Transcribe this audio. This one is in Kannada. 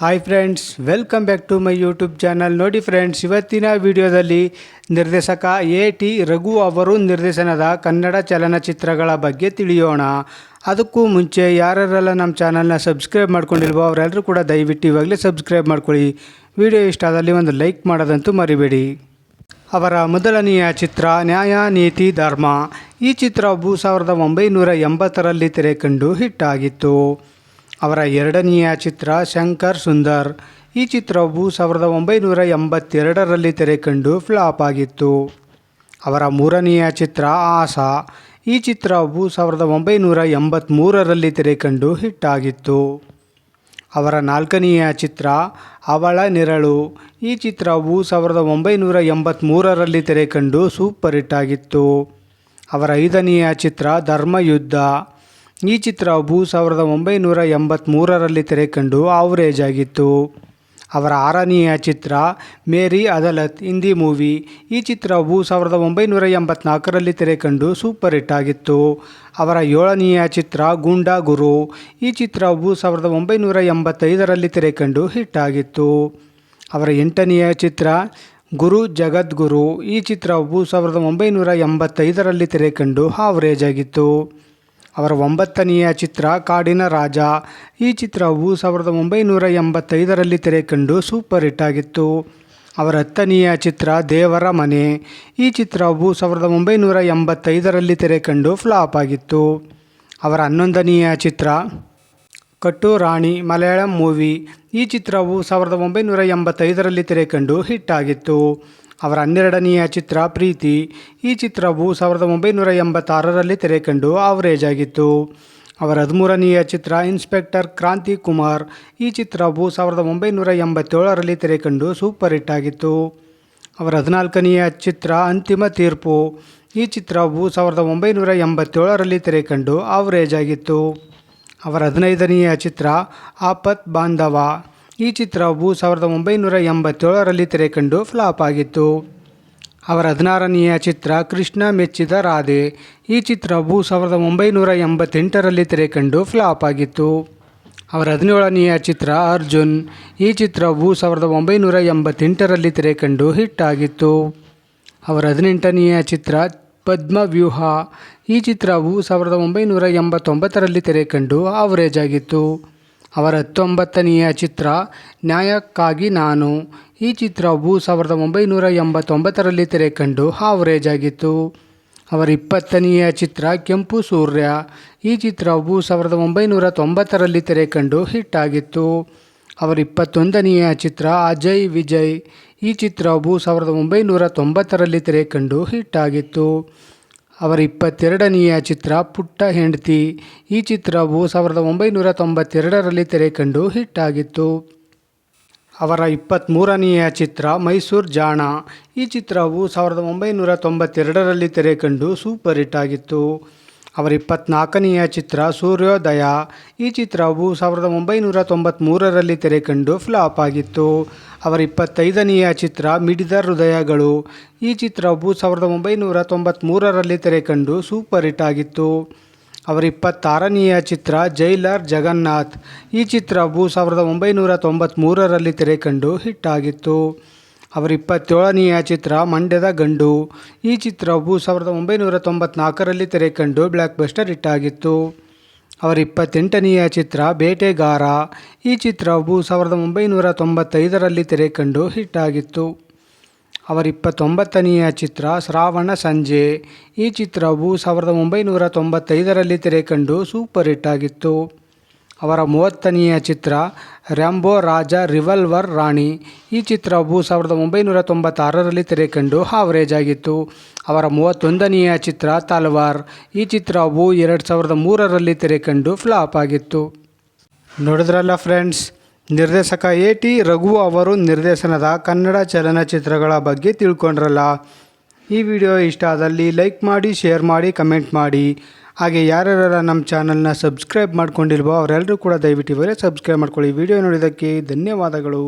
Hi friends welcome back to my YouTube channel ನೋಡಿ ಫ್ರೆಂಡ್ಸ್ ಇವತ್ತಿನ ವಿಡಿಯೋದಲ್ಲಿ ನಿರ್ದೇಶಕ ಎ ಟಿ ರಘು ಅವರು ನಿರ್ದೇಶನದ ಕನ್ನಡ ಚಲನಚಿತ್ರಗಳ ಬಗ್ಗೆ ತಿಳಿಯೋಣ. ಅದಕ್ಕೂ ಮುಂಚೆ ಯಾರ್ಯಾರೆಲ್ಲ ನಮ್ಮ ಚಾನಲ್ನ ಸಬ್ಸ್ಕ್ರೈಬ್ ಮಾಡ್ಕೊಂಡಿಲ್ವೋ ಅವರೆಲ್ಲರೂ ಕೂಡ ದಯವಿಟ್ಟು ಇವಾಗಲೇ ಸಬ್ಸ್ಕ್ರೈಬ್ ಮಾಡ್ಕೊಳ್ಳಿ. ವಿಡಿಯೋ ಇಷ್ಟ ಆದಲ್ಲಿ ಒಂದು ಲೈಕ್ ಮಾಡೋದಂತೂ ಮರಿಬೇಡಿ. ಅವರ ಮೊದಲನೆಯ ಚಿತ್ರ ನ್ಯಾಯ, ನೀತಿ, ಧರ್ಮ. ಈ ಚಿತ್ರವು ಸಾವಿರದ ಒಂಬೈನೂರ ಎಂಬತ್ತರಲ್ಲಿ ತೆರೆ ಕಂಡು ಹಿಟ್ ಆಗಿತ್ತು. ಅವರ ಎರಡನೆಯ ಚಿತ್ರ ಶಂಕರ್ ಸುಂದರ್. ಈ ಚಿತ್ರವು ಸಾವಿರದ ಒಂಬೈನೂರ ಎಂಬತ್ತೆರಡರಲ್ಲಿ ತೆರೆಕಂಡು ಫ್ಲಾಪ್ ಆಗಿತ್ತು. ಅವರ ಮೂರನೆಯ ಚಿತ್ರ ಆಸಾ. ಈ ಚಿತ್ರವು ಸಾವಿರದ ಒಂಬೈನೂರ ಎಂಬತ್ತ್ಮೂರರಲ್ಲಿ ತೆರೆಕಂಡು ಹಿಟ್ ಆಗಿತ್ತು. ಅವರ ನಾಲ್ಕನೆಯ ಚಿತ್ರ ಅವಳ ನೆರಳು. ಈ ಚಿತ್ರವು ಸಾವಿರದ ಒಂಬೈನೂರ ಎಂಬತ್ತ್ಮೂರರಲ್ಲಿ ತೆರೆಕಂಡು ಸೂಪರ್ ಹಿಟ್ ಆಗಿತ್ತು. ಅವರ ಐದನೆಯ ಚಿತ್ರ ಧರ್ಮಯುದ್ಧ. ಈ ಚಿತ್ರವು ಸಾವಿರದ ಒಂಬೈನೂರ ಎಂಬತ್ತ್ಮೂರರಲ್ಲಿ ತೆರೆ ಕಂಡು ಆವರೇಜ್ ಆಗಿತ್ತು ಅವರ ಆರನೆಯ ಚಿತ್ರ ಮೇರಿ ಅದಲತ್ ಹಿಂದಿ ಮೂವಿ. ಈ ಚಿತ್ರವು ಸಾವಿರದ ಒಂಬೈನೂರ ಎಂಬತ್ನಾಲ್ಕರಲ್ಲಿ ತೆರೆ ಕಂಡು ಸೂಪರ್ ಹಿಟ್ ಆಗಿತ್ತು. ಅವರ ಏಳನೆಯ ಚಿತ್ರ ಗೂಂಡಾ ಗುರು. ಈ ಚಿತ್ರವು ಸಾವಿರದ ಒಂಬೈನೂರ ಎಂಬತ್ತೈದರಲ್ಲಿ ತೆರೆ ಕಂಡು ಹಿಟ್ ಆಗಿತ್ತು. ಅವರ ಎಂಟನೆಯ ಚಿತ್ರ ಗುರು ಜಗದ್ಗುರು. ಈ ಚಿತ್ರವು ಸಾವಿರದ ಒಂಬೈನೂರ ಎಂಬತ್ತೈದರಲ್ಲಿ ತೆರೆ ಕಂಡು ಆವರೇಜ್ ಆಗಿತ್ತು ಅವರ ಒಂಬತ್ತನೆಯ ಚಿತ್ರ ಕಾಡಿನ ರಾಜ. ಈ ಚಿತ್ರವು ಸಾವಿರದ ಒಂಬೈನೂರ ಎಂಬತ್ತೈದರಲ್ಲಿ ತೆರೆ ಕಂಡು ಸೂಪರ್ ಹಿಟ್ ಆಗಿತ್ತು. ಅವರ ಹತ್ತನೆಯ ಚಿತ್ರ ದೇವರ ಮನೆ. ಈ ಚಿತ್ರವು ಸಾವಿರದ ಒಂಬೈನೂರ ಎಂಬತ್ತೈದರಲ್ಲಿ ತೆರೆ ಕಂಡು ಫ್ಲಾಪ್ ಆಗಿತ್ತು. ಅವರ ಹನ್ನೊಂದನೆಯ ಚಿತ್ರ ಕಟ್ಟು ರಾಣಿ ಮಲಯಾಳಂ ಮೂವಿ ಈ ಚಿತ್ರವು ಸಾವಿರದ ಒಂಬೈನೂರ ಎಂಬತ್ತೈದರಲ್ಲಿ ತೆರೆ ಕಂಡು ಹಿಟ್ ಆಗಿತ್ತು. ಅವರ ಹನ್ನೆರಡನೆಯ ಚಿತ್ರ ಪ್ರೀತಿ. ಈ ಚಿತ್ರವು ಸಾವಿರದ ಒಂಬೈನೂರ ಎಂಬತ್ತಾರರಲ್ಲಿ ತೆರೆ ಕಂಡು ಆವರೇಜ್ ಆಗಿತ್ತು. ಅವರ ಹದಿಮೂರನೆಯ ಚಿತ್ರ ಇನ್ಸ್ಪೆಕ್ಟರ್ ಕ್ರಾಂತಿ ಕುಮಾರ್. ಈ ಚಿತ್ರವು ಸಾವಿರದ ಒಂಬೈನೂರ ಎಂಬತ್ತೇಳರಲ್ಲಿ ತೆರೆ ಕಂಡು ಸೂಪರ್ ಹಿಟ್ ಆಗಿತ್ತು. ಅವರ ಹದಿನಾಲ್ಕನೆಯ ಚಿತ್ರ ಅಂತಿಮ ತೀರ್ಪು. ಈ ಚಿತ್ರವು ಸಾವಿರದ ಒಂಬೈನೂರ ಎಂಬತ್ತೇಳರಲ್ಲಿ ತೆರೆ ಕಂಡು ಆವರೇಜ್ ಆಗಿತ್ತು. ಅವರ ಹದಿನೈದನೆಯ ಚಿತ್ರ ಆಪತ್ ಬಾಂಧವ. ಈ ಚಿತ್ರವು ಸಾವಿರದ ಒಂಬೈನೂರ ಎಂಬತ್ತೇಳರಲ್ಲಿ ತೆರೆ ಕಂಡು ಫ್ಲಾಪ್ ಆಗಿತ್ತು. ಅವರ ಹದಿನಾರನೆಯ ಚಿತ್ರ ಕೃಷ್ಣ ಮೆಚ್ಚಿದ ರಾಧೆ. ಈ ಚಿತ್ರವು ಸಾವಿರದ ಒಂಬೈನೂರ ಎಂಬತ್ತೆಂಟರಲ್ಲಿ ತೆರೆ ಕಂಡು ಫ್ಲಾಪ್ ಆಗಿತ್ತು. ಅವರ ಹದಿನೇಳನೆಯ ಚಿತ್ರ ಅರ್ಜುನ್. ಈ ಚಿತ್ರವು ಸಾವಿರದ ಒಂಬೈನೂರ ಎಂಬತ್ತೆಂಟರಲ್ಲಿ ತೆರೆ ಕಂಡು ಹಿಟ್ ಆಗಿತ್ತು. ಅವರ ಹದಿನೆಂಟನೆಯ ಚಿತ್ರ ಪದ್ಮವ್ಯೂಹ. ಈ ಚಿತ್ರವು ಸಾವಿರದ ಒಂಬೈನೂರ ಎಂಬತ್ತೊಂಬತ್ತರಲ್ಲಿ ತೆರೆ ಕಂಡು ಆವರೇಜ್ ಆಗಿತ್ತು. ಅವರ ಹತ್ತೊಂಬತ್ತನೆಯ ಚಿತ್ರ, ನ್ಯಾಯಕ್ಕಾಗಿ ನಾನು ಈ ಚಿತ್ರವು ಸಾವಿರದ ಒಂಬೈನೂರ ಎಂಬತ್ತೊಂಬತ್ತರಲ್ಲಿ ತೆರೆ ಕಂಡು ಆವರೇಜ್ ಆಗಿತ್ತು ಅವರ ಇಪ್ಪತ್ತನೆಯ ಚಿತ್ರ, ಕೆಂಪು ಸೂರ್ಯ ಈ ಚಿತ್ರವು ಸಾವಿರದ ಒಂಬೈನೂರ ತೊಂಬತ್ತರಲ್ಲಿ ತೆರೆ ಕಂಡು ಹಿಟ್ ಆಗಿತ್ತು ಅವರ ಇಪ್ಪತ್ತೊಂದನೆಯ ಚಿತ್ರ, ಅಜಯ್ ವಿಜಯ್ ಈ ಚಿತ್ರವು ಸಾವಿರದ ಒಂಬೈನೂರ ತೊಂಬತ್ತರಲ್ಲಿ ತೆರೆ ಕಂಡು ಹಿಟ್ ಆಗಿತ್ತು ಅವರ ಇಪ್ಪತ್ತೆರಡನೆಯ ಚಿತ್ರ ಪುಟ್ಟ ಹೆಂಡತಿ. ಈ ಚಿತ್ರವು ಸಾವಿರದ ಒಂಬೈನೂರ ತೊಂಬತ್ತೆರಡರಲ್ಲಿ ತೆರೆ ಕಂಡು ಹಿಟ್ ಆಗಿತ್ತು. ಅವರ ಇಪ್ಪತ್ತ್ಮೂರನೆಯ ಚಿತ್ರ ಮೈಸೂರು ಜಾಣ. ಈ ಚಿತ್ರವು ಸಾವಿರದ ಒಂಬೈನೂರ ತೊಂಬತ್ತೆರಡರಲ್ಲಿ ತೆರೆ ಕಂಡು ಸೂಪರ್ ಹಿಟ್ ಆಗಿತ್ತು. ಅವರ ಇಪ್ಪತ್ನಾಲ್ಕನೆಯ ಚಿತ್ರ ಸೂರ್ಯೋದಯ. ಈ ಚಿತ್ರವು ಸಾವಿರದ ಒಂಬೈನೂರ ತೊಂಬತ್ತ್ಮೂರರಲ್ಲಿ ತೆರೆ ಕಂಡು ಫ್ಲಾಪ್ ಆಗಿತ್ತು. ಅವರ ಇಪ್ಪತ್ತೈದನೆಯ ಚಿತ್ರ ಮಿಡಿದ ಹೃದಯಗಳು. ಈ ಚಿತ್ರವು ಸಾವಿರದ ಒಂಬೈನೂರ ತೊಂಬತ್ತ್ಮೂರರಲ್ಲಿ ತೆರೆ ಕಂಡು ಸೂಪರ್ ಹಿಟ್ ಆಗಿತ್ತು. ಅವರ ಇಪ್ಪತ್ತಾರನೆಯ ಚಿತ್ರ ಜೈಲರ್ ಜಗನ್ನಾಥ್. ಈ ಚಿತ್ರವು ಸಾವಿರದ ಒಂಬೈನೂರ ತೊಂಬತ್ತ್ಮೂರರಲ್ಲಿ ತೆರೆ ಕಂಡು ಹಿಟ್ ಆಗಿತ್ತು. ಅವರ ಇಪ್ಪತ್ತೇಳನೆಯ ಚಿತ್ರ ಮಂಡ್ಯದ ಗಂಡು. ಈ ಚಿತ್ರವು ಸಾವಿರದ ಒಂಬೈನೂರ ತೊಂಬತ್ನಾಲ್ಕರಲ್ಲಿ ತೆರೆ ಕಂಡು ಬ್ಲ್ಯಾಕ್ ಬಸ್ಟರ್ ಹಿಟ್ ಆಗಿತ್ತು. ಅವರ ಇಪ್ಪತ್ತೆಂಟನೆಯ ಚಿತ್ರ ಬೇಟೆಗಾರ. ಈ ಚಿತ್ರವು ಸಾವಿರದ ಒಂಬೈನೂರ ತೊಂಬತ್ತೈದರಲ್ಲಿ ತೆರೆ ಕಂಡು ಹಿಟ್ ಆಗಿತ್ತು. ಅವರ ಇಪ್ಪತ್ತೊಂಬತ್ತನೆಯ ಚಿತ್ರ ಶ್ರಾವಣ ಸಂಜೆ. ಈ ಚಿತ್ರವು ಸಾವಿರದ ಒಂಬೈನೂರ ತೊಂಬತ್ತೈದರಲ್ಲಿ ತೆರೆ ಕಂಡು ಸೂಪರ್ ಹಿಟ್ ಆಗಿತ್ತು. ಅವರ ಮೂವತ್ತನೆಯ ಚಿತ್ರ ರ್ಯಾಂಬೋ ರಾಜ ರಿವಲ್ವರ್ ರಾಣಿ. ಈ ಚಿತ್ರವು ಸಾವಿರದ ಒಂಬೈನೂರ ತೊಂಬತ್ತಾರರಲ್ಲಿ ತೆರೆ ಕಂಡು ಆವರೇಜ್ ಆಗಿತ್ತು ಅವರ ಮೂವತ್ತೊಂದನೆಯ ಚಿತ್ರ ತಲ್ವಾರ್. ಈ ಚಿತ್ರವು ಎರಡು ಸಾವಿರದ ಮೂರರಲ್ಲಿ ತೆರೆ ಕಂಡು ಫ್ಲಾಪ್ ಆಗಿತ್ತು. ನೋಡಿದ್ರಲ್ಲ ಫ್ರೆಂಡ್ಸ್, ನಿರ್ದೇಶಕ ಎ ಟಿ ರಘು ಅವರು ನಿರ್ದೇಶನದ ಕನ್ನಡ ಚಲನಚಿತ್ರಗಳ ಬಗ್ಗೆ ತಿಳ್ಕೊಂಡ್ರಲ್ಲ. ಈ ವಿಡಿಯೋ ಇಷ್ಟ ಆದಲ್ಲಿ ಲೈಕ್ ಮಾಡಿ, ಶೇರ್ ಮಾಡಿ, ಕಮೆಂಟ್ ಮಾಡಿ. ಹಾಗೆ ಯಾರ್ಯಾರ ನಮ್ಮ ಚಾನಲ್ನ ಸಬ್ಸ್ಕ್ರೈಬ್ ಮಾಡ್ಕೊಂಡಿಲ್ವೋ ಅವರೆಲ್ಲರೂ ಕೂಡ ದಯವಿಟ್ಟು ಇವರೇ ಸಬ್ಸ್ಕ್ರೈಬ್ ಮಾಡ್ಕೊಳ್ಳಿ. ವಿಡಿಯೋ ನೋಡಿದ್ದಕ್ಕೆ ಧನ್ಯವಾದಗಳು.